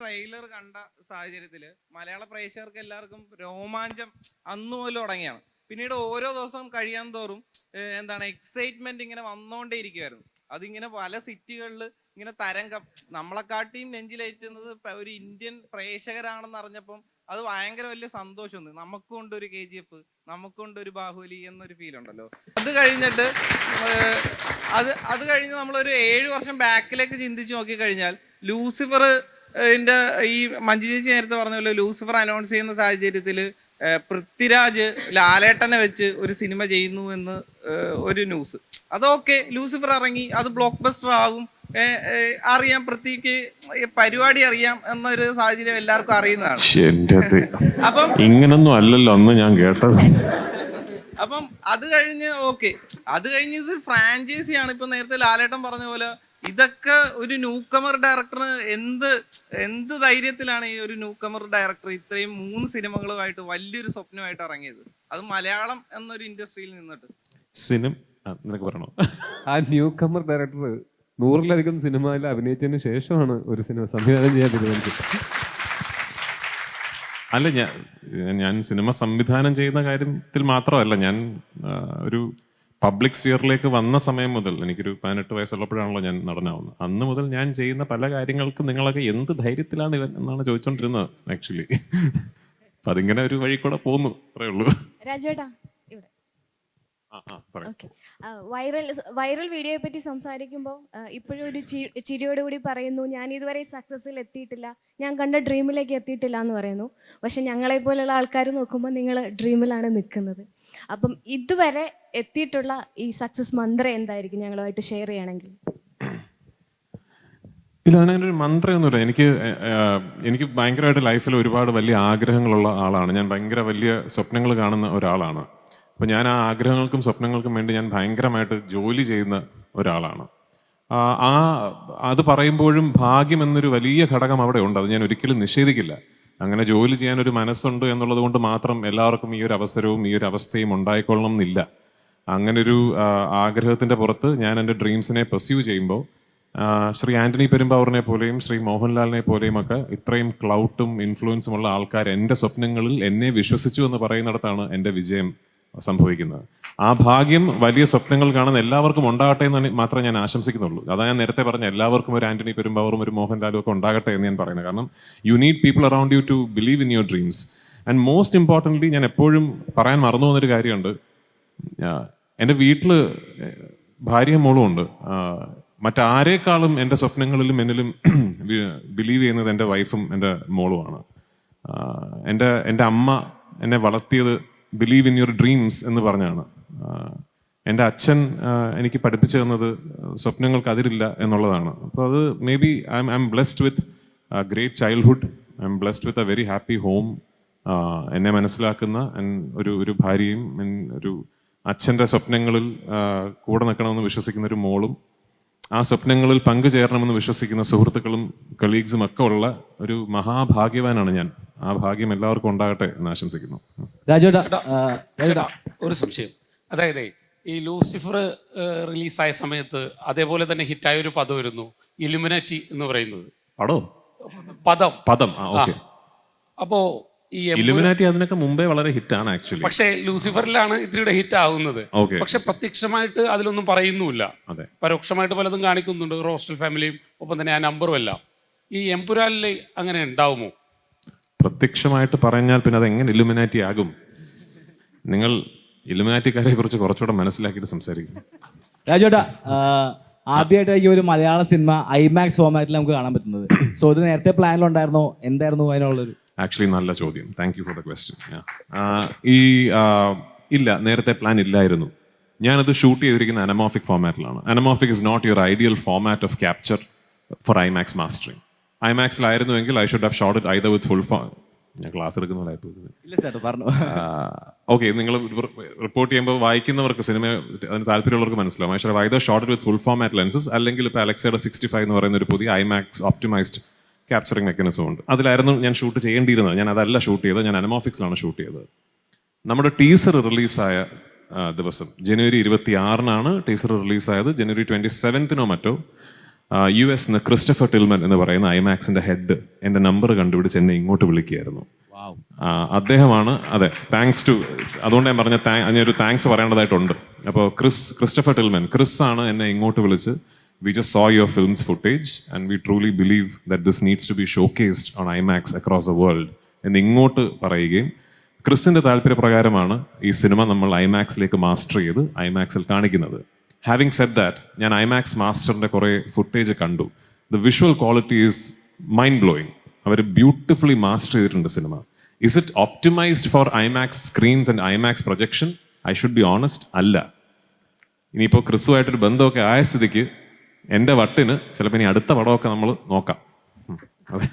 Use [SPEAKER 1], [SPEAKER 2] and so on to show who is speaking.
[SPEAKER 1] Trailer കണ്ട സാഹചര്യത്തിൽ മലയാള പ്രേക്ഷകർക്ക് എല്ലാവർക്കും രോമാഞ്ചം അന്നു മുതൽ തുടങ്ങിയാണ്. പിന്നീട് ഓരോ ദിവസവും കഴിയാൻ തോറും എന്താണ് എക്സൈറ്റ്മെന്റ് ഇങ്ങനെ വന്നുകൊണ്ടേ ഇരിക്കുമായിരുന്നു അതിങ്ങനെ പല സിറ്റികളിൽ ഇങ്ങനെ തരംഗം. നമ്മളെക്കാട്ടിയും നെഞ്ചിലേറ്റുന്നത് ഒരു ഇന്ത്യൻ പ്രേക്ഷകരാണെന്ന് അറിഞ്ഞപ്പം അത് ഭയങ്കര വലിയ സന്തോഷമുണ്ട്. നമുക്കുണ്ട് ഒരു കെ ജി എഫ് നമുക്കുണ്ട് ഒരു ബാഹുലി എന്നൊരു ഫീൽ ഉണ്ടല്ലോ. അത് കഴിഞ്ഞിട്ട് അത് അത് കഴിഞ്ഞ് നമ്മളൊരു ഏഴ് വർഷം ബാക്കിലേക്ക് ചിന്തിച്ച് നോക്കിക്കഴിഞ്ഞാൽ ലൂസിഫർ ഇതിന്റെ ഈ മഞ്ജു ചേച്ചി നേരത്തെ പറഞ്ഞ പോലെ ലൂസിഫർ അനൗൺസ് ചെയ്യുന്ന സാഹചര്യത്തിൽ പൃഥ്വിരാജ് ലാലേട്ടനെ വെച്ച് ഒരു സിനിമ ചെയ്യുന്നു എന്ന് ഒരു ന്യൂസ് അതൊക്കെ ലൂസിഫർ ഇറങ്ങി അത് ബ്ലോക്ക് ബസ്റ്റർ ആകും അറിയാം പൃഥ്വിക്ക് പരിപാടി അറിയാം എന്നൊരു സാഹചര്യം എല്ലാവർക്കും അറിയുന്നതാണ്. അപ്പം
[SPEAKER 2] ഇങ്ങനൊന്നും അല്ലല്ലോ അന്ന് ഞാൻ കേട്ടത്.
[SPEAKER 1] അപ്പം അത് കഴിഞ്ഞ് ഓക്കെ അത് കഴിഞ്ഞ് ഇത് ഫ്രാഞ്ചൈസി ആണ്. ഇപ്പൊ നേരത്തെ ലാലേട്ടൻ പറഞ്ഞ പോലെ ഇതൊക്കെ ഒരു ന്യൂകമർ ഡയറക്ടറിന് എന്ത് എന്ത് ധൈര്യത്തിലാണ് ഈ ഒരു ന്യൂകമർ ഡയറക്ടർ ഇത്രയും മൂന്ന് സിനിമകളുമായിട്ട് വലിയൊരു സ്വപ്നമായിട്ട് ഇറങ്ങിയത്? അത് മലയാളം എന്നൊരു ഇൻഡസ്ട്രിയിൽ നിന്നിട്ട്.
[SPEAKER 2] സിനിമ ആ, നിനക്ക് പറയണോ?
[SPEAKER 3] ആ ന്യൂകമർ ഡയറക്ടർ നൂറിലധികം സിനിമയിൽ അഭിനയിച്ചതിന് ശേഷമാണ് ഒരു സിനിമ സംവിധാനം ചെയ്യാൻ തീരുമാനിച്ചത്.
[SPEAKER 2] അല്ല ഞാൻ ഞാൻ സിനിമ സംവിധാനം ചെയ്യുന്ന കാര്യത്തിൽ മാത്രമല്ല ഞാൻ ഒരു പബ്ലിക് സ്ഫിയറിലേക്ക് വന്ന സമയം മുതൽ എനിക്കൊരു പതിനെട്ട് വയസ്സുള്ളപ്പോഴാണല്ലോ ഞാൻ നടനാവുന്നത് അന്ന് മുതൽ ഞാൻ ചെയ്യുന്ന പല കാര്യങ്ങൾക്കും നിങ്ങളൊക്കെ എന്ത് ധൈര്യത്തിലാണ് ഇവൻ എന്നാണ് ചോദിച്ചോണ്ടിരുന്നത് ആക്ച്വലി അപ്പൊ അതിങ്ങനെ ഒരു വഴി കൂടെ പോന്നു അത്രേ ഉള്ളൂ.
[SPEAKER 4] വൈറൽ വൈറൽ വീഡിയോയെ പറ്റി സംസാരിക്കുമ്പോൾ ഇപ്പോഴും ഒരു ചിരിയോട് കൂടി പറയുന്നു ഞാൻ ഇതുവരെ സക്സസ്സിൽ എത്തിയിട്ടില്ല. ഞാൻ കണ്ട ഡ്രീമിലേക്ക് എത്തിയിട്ടില്ല എന്ന് പറയുന്നു. പക്ഷെ ഞങ്ങളെ പോലെയുള്ള ആൾക്കാർ നോക്കുമ്പോൾ നിങ്ങൾ ഡ്രീമിലാണ് നിൽക്കുന്നത് അപ്പം ഇതുവരെ എത്തിയിട്ടുള്ള ഈ സക്സസ് മന്ത്രം എന്തായിരിക്കും ഞങ്ങളുമായിട്ട് ഷെയർ ചെയ്യണമെങ്കിൽ?
[SPEAKER 2] ഇല്ല അങ്ങനെ ഒരു മന്ത്രമൊന്നുമില്ല എനിക്ക് എനിക്ക് ഭയങ്കരമായിട്ട് ലൈഫിൽ ഒരുപാട് വലിയ ആഗ്രഹങ്ങളുള്ള ആളാണ്. ഞാൻ ഭയങ്കര വലിയ സ്വപ്നങ്ങൾ കാണുന്ന ഒരാളാണ്. അപ്പം ഞാൻ ആ ആഗ്രഹങ്ങൾക്കും സ്വപ്നങ്ങൾക്കും വേണ്ടി ഞാൻ ഭയങ്കരമായിട്ട് ജോലി ചെയ്യുന്ന ഒരാളാണ്. ആ അത് പറയുമ്പോഴും ഭാഗ്യം എന്നൊരു വലിയ ഘടകം അവിടെ ഉണ്ട്. അത് ഞാൻ ഒരിക്കലും നിഷേധിക്കില്ല. അങ്ങനെ ജോലി ചെയ്യാൻ ഒരു മനസ്സുണ്ട് എന്നുള്ളത് കൊണ്ട് മാത്രം എല്ലാവർക്കും ഈ ഒരു അവസരവും ഈ ഒരു അവസ്ഥയും ഉണ്ടായിക്കൊള്ളണം എന്നില്ല അങ്ങനൊരു ആഗ്രഹത്തിന്റെ പുറത്ത് ഞാൻ എന്റെ ഡ്രീംസിനെ പെർസ്യൂ ചെയ്യുമ്പോൾ ശ്രീ ആന്റണി പെരുമ്പാവൂറിനെ പോലെയും ശ്രീ മോഹൻലാലിനെ പോലെയും ഒക്കെ ഇത്രയും ക്ലൗട്ടും ഇൻഫ്ലുവൻസും ഉള്ള ആൾക്കാർ എന്റെ സ്വപ്നങ്ങളിൽ എന്നെ വിശ്വസിച്ചു എന്ന് പറയുന്നിടത്താണ് എന്റെ വിജയം. സംഭവിക്കുന്നത്. ആ ഭാഗ്യം വലിയ സ്വപ്നങ്ങൾ കാണുന്ന എല്ലാവർക്കും ഉണ്ടാകട്ടെ എന്ന് മാത്രമേ ഞാൻ ആശംസിക്കുന്നുള്ളൂ. അതാ ഞാൻ നേരത്തെ പറഞ്ഞ എല്ലാവർക്കും ഒരു ആന്റണി പെരുമ്പാവൂറും ഒരു മോഹൻലാലും ഒക്കെ ഉണ്ടാകട്ടെ എന്ന് ഞാൻ പറയുന്നത്. കാരണം you need people around you to believe in your dreams and most importantly ഞാൻ എപ്പോഴും പറയാൻ മറന്നു പോകുന്നൊരു കാര്യമുണ്ട്. എന്റെ വീട്ടിൽ ഭാര്യയും മോളും ഉണ്ട്. മറ്റാരേക്കാളും എന്റെ സ്വപ്നങ്ങളിലും എന്നിലും ബിലീവ് ചെയ്യുന്നത് എന്റെ വൈഫും എന്റെ മോളുമാണ്. എന്റെ എന്റെ അമ്മ എന്നെ വളർത്തിയത് ബിലീവ് ഇൻ യുവർ ഡ്രീംസ് എന്ന് പറഞ്ഞാണ്. എന്റെ അച്ഛൻ എനിക്ക് പഠിപ്പിച്ചു തന്നത് സ്വപ്നങ്ങൾക്ക് അതിരില്ല എന്നുള്ളതാണ്. അപ്പോൾ അത് maybe I I'm blessed with great childhood I'm blessed with a very happy home എന്നെ മനസ്സിലാക്കുന്ന ഒരു ഒരു ഭാര്യയും ഒരു അച്ഛന്റെ സ്വപ്നങ്ങളിൽ കൂടെ നിൽക്കണമെന്ന് വിശ്വസിക്കുന്ന ഒരു മോളും ആ സ്വപ്നങ്ങളിൽ പങ്കുചേരണമെന്ന് വിശ്വസിക്കുന്ന സുഹൃത്തുക്കളും കളീഗ്സും ഒക്കെ ഉള്ള ഒരു മഹാഭാഗ്യവാനാണ് ഞാൻ. ആ ഭാഗ്യം എല്ലാവർക്കും ഉണ്ടാകട്ടെ എന്ന് ആശംസിക്കുന്നു.
[SPEAKER 5] ചേട്ടാ, ഒരു സംശയം. അതായത് ഈ ലൂസിഫർ റിലീസായ സമയത്ത് അതേപോലെ തന്നെ ഹിറ്റായ ഒരു പദമായിരുന്നു ഇലുമിനാറ്റി എന്ന് പറയുന്നത്.
[SPEAKER 2] പടോ?
[SPEAKER 5] പദം.
[SPEAKER 2] പദം ആ ഓക്കെ.
[SPEAKER 5] അപ്പോ ഈ
[SPEAKER 2] ഇലുമിനാറ്റി അതിനൊക്കെ മുമ്പേ വളരെ ഹിറ്റാണ് ആക്ച്വലി
[SPEAKER 5] പക്ഷേ ലൂസിഫറിലാണ് ഇതിലൂടെ ഹിറ്റ് ആവുന്നത്. പക്ഷെ പ്രത്യക്ഷമായിട്ട് അതിലൊന്നും പറയുന്നുമില്ല.
[SPEAKER 2] അതെ.
[SPEAKER 5] പരോക്ഷമായിട്ട് പലതും കാണിക്കുന്നുണ്ട്. റോസ്റ്റൽ ഫാമിലിയും ഒപ്പം തന്നെ ആ നമ്പറും എല്ലാം. ഈ എംപുരാലിൽ അങ്ങനെ ഉണ്ടാവുമോ?
[SPEAKER 2] പ്രത്യക്ഷമായിട്ട് പറഞ്ഞാൽ പിന്നെ അത് എങ്ങനെ ഇലുമിനാറ്റി ആകും? നിങ്ങൾ ഇലുമിനാറ്റിക്കാരെ കുറിച്ച് കുറച്ചുകൂടെ മനസ്സിലാക്കിയിട്ട് സംസാരിക്കും.
[SPEAKER 6] രാജേട്ടാ ഈ ഒരു മലയാള സിനിമ ഐമാക്സ് ഫോമാറ്റിൽ നമുക്ക് കാണാൻ പറ്റുന്നത്. സോ ഇത് നേരത്തെ പ്ലാനിലുണ്ടായിരുന്നോ എന്തായിരുന്നു അതിനുള്ളൊരു
[SPEAKER 2] ആക്ച്വലി നല്ല ചോദ്യം. Thank you for the question ഈ ഇല്ല നേരത്തെ പ്ലാൻ ഇല്ലായിരുന്നു. ഞാനത് ഷൂട്ട് ചെയ്തിരിക്കുന്ന anamorphic ഫോമാറ്റിലാണ് anamorphic is not your ideal format of capture for IMAX mastering ഐമാക്സിലായിരുന്നുവെങ്കിൽ I should have shot it either with full form ഞാൻ ക്ലാസ് എടുക്കുന്ന പോലെ
[SPEAKER 6] ഇല്ല സർ പറഞ്ഞു.
[SPEAKER 2] ഓക്കെ നിങ്ങൾ റിപ്പോർട്ട് ചെയ്യുമ്പോൾ വായിക്കുന്നവർക്ക് സിനിമ അതിന് താല്പര്യമുള്ളവർക്ക് മനസ്സിലാവും. I should whether shot with full format lenses അല്ലെങ്കിൽ ഇപ്പോൾ അലക്സയുടെ സിക്സ്റ്റി ഫൈവ് എന്ന് പറയുന്ന ഒരു പുതിയ ഐമാക്സ് ഓപ്റ്റിമൈസ്ഡ് ക്യാപ്ചറിംഗ് മെക്കാനിസം ഉണ്ട്. അതിലായിരുന്നു ഞാൻ ഷൂട്ട് ചെയ്യേണ്ടിയിരുന്നത്. ഞാൻ അതല്ല ഷൂട്ട് ചെയ്തത്. ഞാൻ അനമോഫിക്സിലാണ് ഷൂട്ട് ചെയ്തത്. നമ്മുടെ ടീസർ റിലീസായ ദിവസം ജനുവരി ഇരുപത്തി ആറിനാണ് ടീസർ റിലീസായത് ജനുവരി ട്വന്റി സെവൻത്തിനോ മറ്റോ യു എസ് ക്രിസ്റ്റഫർ ടിൽമൻ എന്ന് പറയുന്ന ഐമാക്സിന്റെ ഹെഡ് എന്റെ നമ്പർ കണ്ടുപിടിച്ച് എന്നെ ഇങ്ങോട്ട് വിളിക്കുകയായിരുന്നു. അദ്ദേഹമാണ് അതെ താങ്ക്സ് ടു അതുകൊണ്ട് ഞാൻ പറഞ്ഞ താങ്ക് ഞാനൊരു താങ്ക്സ് പറയേണ്ടതായിട്ടുണ്ട്. അപ്പോൾ ക്രിസ് ക്രിസ്റ്റഫർ ടിൽമൻ ക്രിസ് ആണ് എന്നെ ഇങ്ങോട്ട് വിളിച്ച് we just saw your films footage and we truly believe that this needs to be showcased on IMAX across the world എന്ന് ഇങ്ങോട്ട് പറയുകയും ക്രിസിന്റെ താല്പര്യപ്രകാരമാണ് ഈ സിനിമ നമ്മൾ ഐമാക്സിലേക്ക് മാസ്റ്റർ ചെയ്ത് ഐമാക്സിൽ കാണിക്കുന്നത്. ഹാവിങ് സെറ്റ് ദാറ്റ് ഞാൻ ഐമാക്സ് മാസ്റ്ററിന്റെ കുറേ ഫുട്ടേജ് കണ്ടു. The visual quality is mind blowing our beautifully master ചെയ്തിട്ടുണ്ട് cinema. Is it optimised for IMAX screens and IMAX projection I should be honest അല്ല. ഇനിയിപ്പോൾ ക്രിസ്തുവായിട്ടൊരു ബന്ധമൊക്കെ ആയ സ്ഥിതിക്ക് എന്റെ വട്ടിന് ചിലപ്പോൾ ഇനി അടുത്ത പടമൊക്കെ നമ്മൾ നോക്കാം. അതെ.